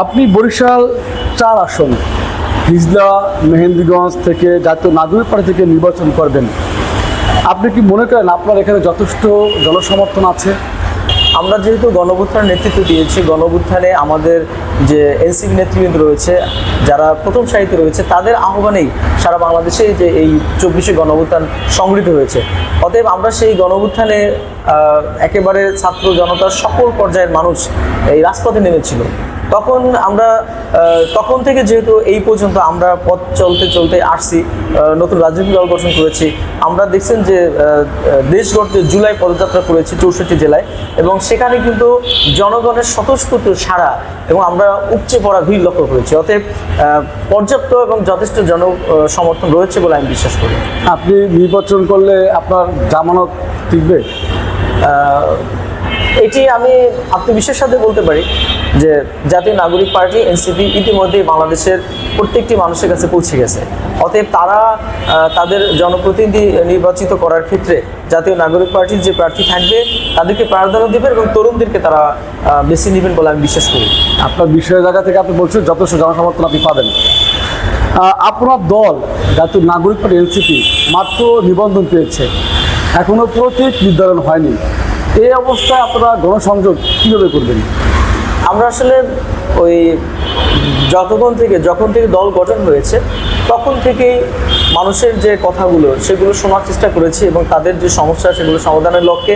আপনি বরিশাল চার আসন, হিজলা, মেহেন্দিগঞ্জ থেকে জাতীয় নাগরিক পার্টি থেকে নির্বাচন করবেন। আপনি কি মনে করেন আপনার এখানে যথেষ্ট জনসমর্থন আছে? আমরা যেহেতু গণভুত্থানের নেতৃত্ব দিয়েছি গণভুত্থানে আমাদের যে এনসিপি নেতৃবৃন্দ রয়েছে, যারা প্রথম সারিতে রয়েছে, তাদের আহ্বানেই সারা বাংলাদেশে যে এই চব্বিশে গণভুত্থান সংগৃহীত হয়েছে। অতএব আমরা সেই গণভুত্থানে একেবারে ছাত্র জনতার সকল পর্যায়ের মানুষ এই রাজপথে নেমেছিল। তখন আমরা তখন থেকে যেহেতু এই পর্যন্ত আমরা পথ চলতে চলতে আসছি নতুন রাজনৈতিক দল গঠন করেছি আমরা দেখছেন যে দেশ গড়তে জুলাই পদযাত্রা করেছি চৌষট্টি জেলায় এবং সেখানে কিন্তু জনগণের স্বতঃস্ফূর্ত সারা এবং আমরা উপচে পড়া ভিড় লক্ষ্য করেছি। অতএব পর্যাপ্ত এবং যথেষ্ট জন সমর্থন রয়েছে বলে আমি বিশ্বাস করি। আপনি নির্বাচন করলে আপনার জামানত টিকবে? এটি আমি আত্মবিশ্বাসের সাথে বলতে পারি। যে জাতীয় নাগরিক পার্টি, এনসিপি ইতিমধ্যেই বাংলাদেশের প্রত্যেকটি মানুষের কাছে পৌঁছে গেছে। অতএব তারা তাদের জনপ্রতিনিধি নির্বাচিত করার ক্ষেত্রে জাতীয় নাগরিক পার্টির যে প্রার্থী থাকবে, তাদেরকে প্রার্থনা দেবেন এবং তরুণদেরকে তারা বেছে নেবেন বলে আমি বিশ্বাস করি। আপনার বিষয়ের জায়গা থেকে আপনি বলছেন যথেষ্ট জনসমর্থন আপনি পাবেন। আপনার দল, জাতীয় নাগরিক পার্টি, এনসিপি, মাত্র নিবন্ধন পেয়েছে। এখনও প্রতীক নির্ধারণ হয়নি। এই অবস্থায় আপনারা গণসংযোগ কীভাবে করবেন? আমরা আসলে ওই যতক্ষণ থেকে যখন থেকে দল গঠন হয়েছে, তখন থেকেই মানুষের যে কথাগুলো, সেগুলো শোনার চেষ্টা করেছি এবং তাদের যে সমস্যা, সেগুলো সমাধানের লক্ষ্যে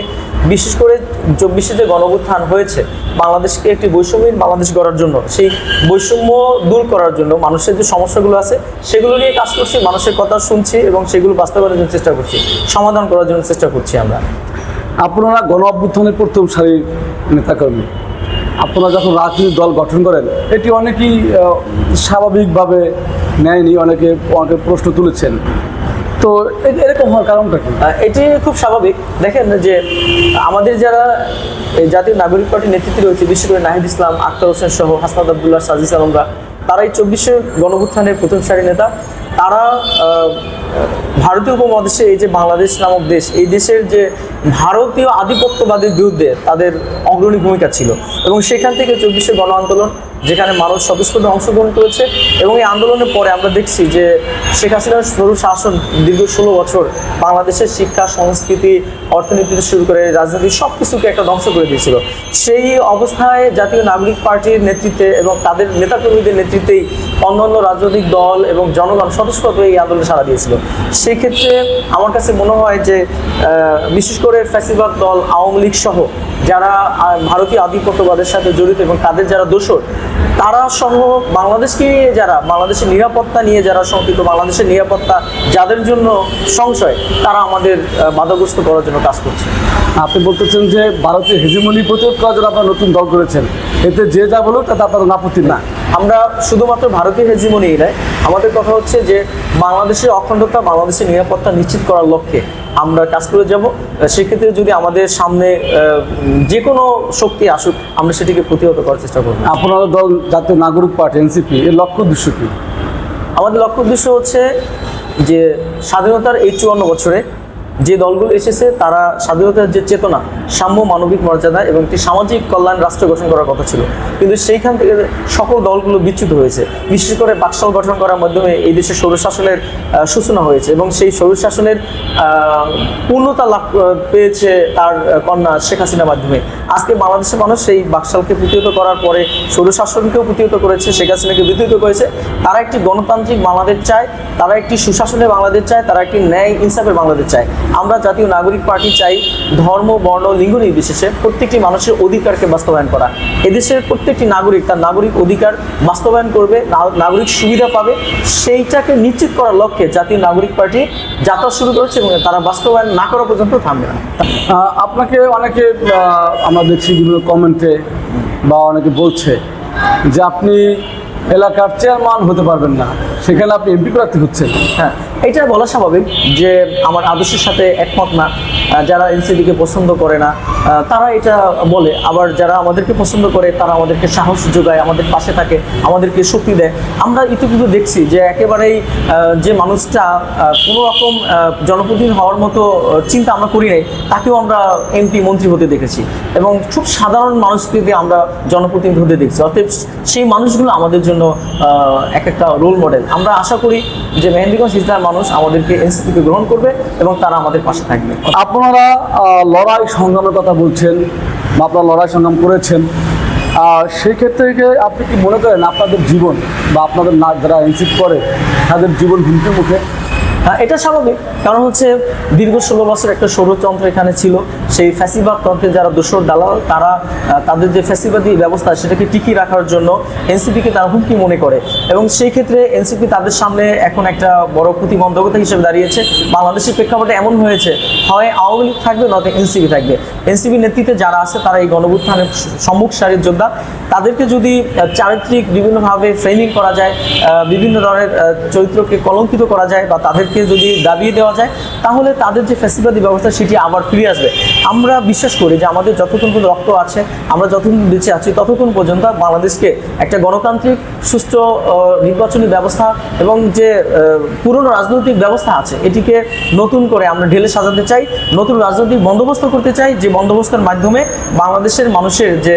বিশেষ করে চব্বিশে যে গণভুত্থান হয়েছে, বাংলাদেশকে একটি বৈষম্যহীন বাংলাদেশ গড়ার জন্য, সেই বৈষম্য দূর করার জন্য মানুষের যে সমস্যাগুলো আছে, সেগুলো নিয়ে কাজ করছি, মানুষের কথা শুনছি এবং সেগুলো বাস্তবায়নের জন্য চেষ্টা করছি, সমাধান করার জন্য চেষ্টা করছি আমরা। আপনারা গণ অভ্যুত্থানের প্রথম সারির নেতাকর্মী। আপনারা যখন রাজনৈতিক দল গঠন করেন, এটি অনেকেই স্বাভাবিকভাবে নেয়নি, অনেকে অনেকে প্রশ্ন তুলেছেন। তো এরকম হওয়ার কারণটা কি? এটি খুব স্বাভাবিক। দেখেন যে আমাদের যারা জাতীয় নাগরিক পার্টির নেতৃত্বে রয়েছে, বিশেষ করে নাহিদ ইসলাম আক্তার হোসেন সহ হাসনাদ আবদুল্লাহ, সাজিস আলমরা তারা এই চব্বিশে গণভুত্থানের প্রথম সারি নেতা। তারা ভারতীয় উপমহাদেশে এই যে বাংলাদেশ নামক দেশ, এই দেশের যে ভারতীয় আধিপত্যবাদের বিরুদ্ধে তাদের অগ্রণী ভূমিকা ছিল। এবং সেখান থেকে চব্বিশে গণ আন্দোলন, যেখানে মানুষ স্বতঃস্ফূর্ত অংশগ্রহণ করেছে এবং এই আন্দোলনের পরে আমরা দেখছি যে শেখ হাসিনার সরু শাসন দীর্ঘ ষোলো বছর বাংলাদেশের শিক্ষা, সংস্কৃতি, অর্থনীতিতে শুরু করে রাজনীতি সব কিছুকে একটা ধ্বংস করে দিয়েছিল। সেই অবস্থায় জাতীয় নাগরিক পার্টির নেতৃত্বে এবং তাদের নেতাকর্মীদের নেতৃত্বেই অন্যান্য রাজনৈতিক দল এবং জনগণ স্বতঃস্ফূর্ত এই আন্দোলনে সাড়া দিয়েছিল। সেই ক্ষেত্রে আমার কাছে মনে হয় যে বিশেষ করে ফ্যাসিবাদ দল, আওয়ামী লীগ সহ যারা ভারতীয় আধিপত্যবাদের সাথে জড়িত এবং তাদের যারা দোষর তারা সহ বাংলাদেশকে নিয়ে যারা বাংলাদেশের নিরাপত্তা নিয়ে যারা শঙ্কিত বাংলাদেশের নিরাপত্তা যাদের জন্য সংশয় তারা আমাদের বাধাগ্রস্ত করার জন্য কাজ করছে। আপনি বলতেছেন যে ভারতীয় হেজিমনি প্রতিরোধ করার জন্য আপনারা নতুন দল করেছেন। এতে যে যা বলুক তাতে আপনারা নাপত্তি না। আমরা শুধুমাত্র ভারতীয় হেজিমনি নয় আমাদের কথা হচ্ছে যে বাংলাদেশের অখণ্ডতা বাংলাদেশের নিরাপত্তা নিশ্চিত করার লক্ষ্যে আমরা কাজ করে যাব। সেক্ষেত্রে যদি আমাদের সামনে যে কোনো শক্তি আসুক আমরা সেটিকে প্রতিহত করার চেষ্টা করব। আপনারা দল জাতীয় নাগরিক পার্টি এনসিপি এর লক্ষ্য উদ্দেশ্য কি? আমাদের লক্ষ্য উদ্দেশ্য হচ্ছে যে স্বাধীনতার এই চুয়ান্ন বছরে যে দলগুলো এসেছে তারা স্বাধীনতার যে চেতনা সাম্য মানবিক মর্যাদা এবং একটি সামাজিক কল্যাণ রাষ্ট্র গঠন করার কথা ছিল। কিন্তু সেইখান থেকে সকল দলগুলো বিচ্যুত হয়েছে। বিশেষ করে বাকশাল গঠন করার মাধ্যমে এই দেশে স্বৈরশাসনের আহ, সূচনা হয়েছে এবং সেই স্বৈরশাসনের আহ, পূর্ণতা লাভ পেয়েছে তার কন্যা শেখ হাসিনার মাধ্যমে। আজকে বাংলাদেশের মানুষ সেই বাকশালকে প্রতিহত করার পরে স্বৈরশাসনকেও প্রতিহত করেছে শেখ হাসিনাকে বিতরিত করেছে। তারা একটি গণতান্ত্রিক বাংলাদেশ চায় তারা একটি সুশাসনের বাংলাদেশ চায় তারা একটি ন্যায় ইনসাফের বাংলাদেশ চায়। আমরা জাতীয় নাগরিক পার্টি চাই ধর্ম বর্ণ লিঙ্গ নির্বিশেষে প্রত্যেকটি মানুষের অধিকারকে বাস্তবায়ন করা। এদেশের প্রত্যেকটি নাগরিক তার নাগরিক অধিকার বাস্তবায়ন করবে নাগরিক সুবিধা পাবে। সেইটাকে নিশ্চিত করার লক্ষ্যে জাতীয় নাগরিক পার্টি যাত্রা শুরু করেছে এবং তারা বাস্তবায়ন না করা পর্যন্ত থামবে না। আপনাকে অনেকে আমরা দেখছি বিভিন্ন কমেন্টে বা অনেকে বলছে যে আপনি এলাকার চেয়ারম্যান হতে পারবেন না। সেখানে আপনি এমপি প্রার্থী হচ্ছেন। হ্যাঁ। এটা বলা স্বাভাবিক যে আমার আদর্শের সাথে একমত না। যারা এনসিপিকে পছন্দ করে না তারা এটা বলে। আবার যারা আমাদেরকে পছন্দ করে, তারা আমাদেরকে সাহস যোগায়, আমাদের পাশে থাকে, আমাদেরকে শক্তি দেয়। আমরা ইতিপূর্বে দেখছি যে একেবারেই যে মানুষটা কোনো রকম জনপ্রতিনিধি হওয়ার মতো চিন্তা আমরা করি নাই, তাকেও আমরা এমপি, মন্ত্রী হতে দেখেছি। এবং খুব সাধারণ মানুষকে আমরা জনপ্রতিনিধি হতে দেখছি। অতএব সেই মানুষগুলো আমাদের জন্য এক একটা রোল মডেল আমরা আশা করি যে মেহেন্দিগঞ্জ ইসলাম মানুষ আমাদেরকে এনসিপিকে গ্রহণ করবে এবং তারা আমাদের পাশে থাকবে। আপনারা লড়াই সংগ্রামের কথা বলছেন বা আপনারা লড়াই সংগ্রাম করেছেন সেই ক্ষেত্রে আপনি কি মনে করেন আপনাদের জীবন বা আপনাদের যারা এনসিপ করে, তাদের জীবন হুমকির মুখে? এটা স্বাভাবিক। কারণ হচ্ছে দীর্ঘ ষোলো বছর একটা সৌরতন্ত্র এখানে ছিল। সেই ফ্যাসিবাদ তন্ত্রের যারা দোসর দালাল, তারা তাদের যে ফ্যাসিবাদী ব্যবস্থা, সেটাকে টিকিয়ে রাখার জন্য এনসিপিকে তারা হুমকি মনে করে। এবং সেই ক্ষেত্রে এনসিপি তাদের সামনে এখন একটা বড় প্রতিবন্ধকতা হিসেবে দাঁড়িয়েছে। বাংলাদেশের প্রেক্ষাপটে এমন হয়েছে, হয় আওয়ামী লীগ থাকবে নয়তো এনসিপি থাকবে। এনসিপি নেতৃত্বে যারা আছে, তারা এই গণভুত্থানের সম্মুখ সারির যোদ্ধা। তাদেরকে যদি চারিত্রিক বিভিন্নভাবে ফ্রেমিং করা যায় বিভিন্ন ধরনের চরিত্রকে কলঙ্কিত করা যায় বা তাদেরকে যদি দাবিয়ে দেওয়া যায় তাহলে তাদের যে ফ্যাসিবাদী ব্যবস্থা সেটি আবার ফিরে আসবে। আমরা বিশ্বাস করি যে আমাদের যতক্ষণ পর্যন্ত রক্ত আছে আমরা যতক্ষণ বেঁচে আছি ততক্ষণ পর্যন্ত বাংলাদেশকে একটা গণতান্ত্রিক সুস্থ নির্বাচনী ব্যবস্থা এবং যে পুরনো রাজনৈতিক ব্যবস্থা আছে এটিকে নতুন করে আমরা ঢেলে সাজাতে চাই নতুন রাজনৈতিক বন্দোবস্ত করতে চাই যে বন্দোবস্তের মাধ্যমে বাংলাদেশের মানুষের যে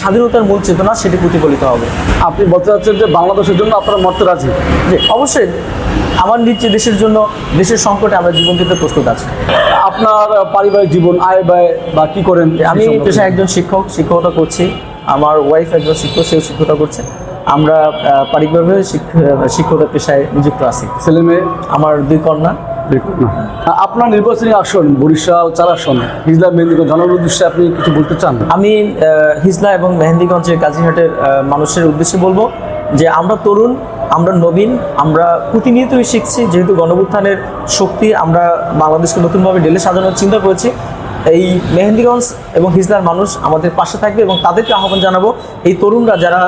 স্বাধীনতার মূল চেতনা সেটি প্রতিফলিত হবে। আপনি বলতে চাচ্ছেন যে বাংলাদেশের জন্য আপনারা মরতে রাজি? যে অবশ্যই। আমার নিচে দেশের জন্য দেশের সংকটে আমরা জীবন দিতে প্রস্তুত আছি। আপনার পারিবারিক জীবন আয় ব্যয় বা কি করেন আমি পেশায় একজন শিক্ষক শিক্ষকতা করছি। আমার ওয়াইফ একজন শিক্ষক সেও শিক্ষকতা করছে। আমরা পারিবারিকভাবে শিক্ষ- শিক্ষকতার পেশায় নিযুক্ত আছি। ছেলে মেয়ে? আমার দুই কন্যা। আপনার নির্বাচনী আসন বরিশাল চার আসন হিজলা মেহেন্দিগঞ্জ জনগণের উদ্দেশ্যে আপনি কিছু বলতে চান? আমি হিজলা এবং মেহেন্দিগঞ্জের কাজীহাটের মানুষের উদ্দেশ্যে বলব যে আমরা তরুণ আমরা নবীন, আমরা প্রতিনিয়তই শিখছি, যেহেতু গণভুত্থানের শক্তি আমরা বাংলাদেশকে নতুনভাবে ঢেলে সাজানোর চিন্তা করেছি। এই মেহেন্দিগঞ্জ এবং হিজলার মানুষ আমাদের পাশে থাকবে এবং তাদেরকে আহ্বান জানাব, এই তরুণরা যারা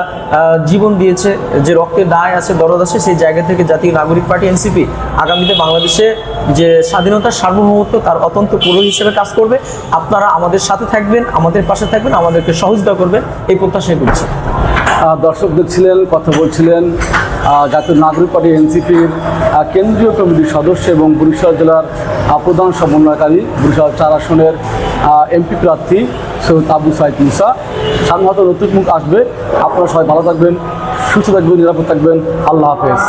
জীবন দিয়েছে, যে রক্তের দায় আছে, দরদ আছে, সেই জায়গা থেকে জাতীয় নাগরিক পার্টি, এনসিপি আগামীতে বাংলাদেশে যে স্বাধীনতার সার্বভৌমত্ব, তার অত্যন্ত পুরো হিসেবে কাজ করবে। আপনারা আমাদের সাথে থাকবেন, আমাদের পাশে থাকবেন, আমাদেরকে সহযোগিতা করবেন, এই প্রত্যাশাই করছি। দর্শক দেখছিলেন কথা বলছিলেন জাতীয় নাগরিক পার্টি এনসিপির কেন্দ্রীয় কমিটির সদস্য এবং বরিশাল জেলার প্রধান সমন্বয়কারী, বরিশাল চার আসনের এমপি প্রার্থী সৈয়দ আবু সাইদ মুসা। সামনে নতুন মুখ আসবে। আপনারা সবাই ভালো থাকবেন, সুস্থ থাকবেন, নিরাপদ থাকবেন। আল্লাহ হাফেজ।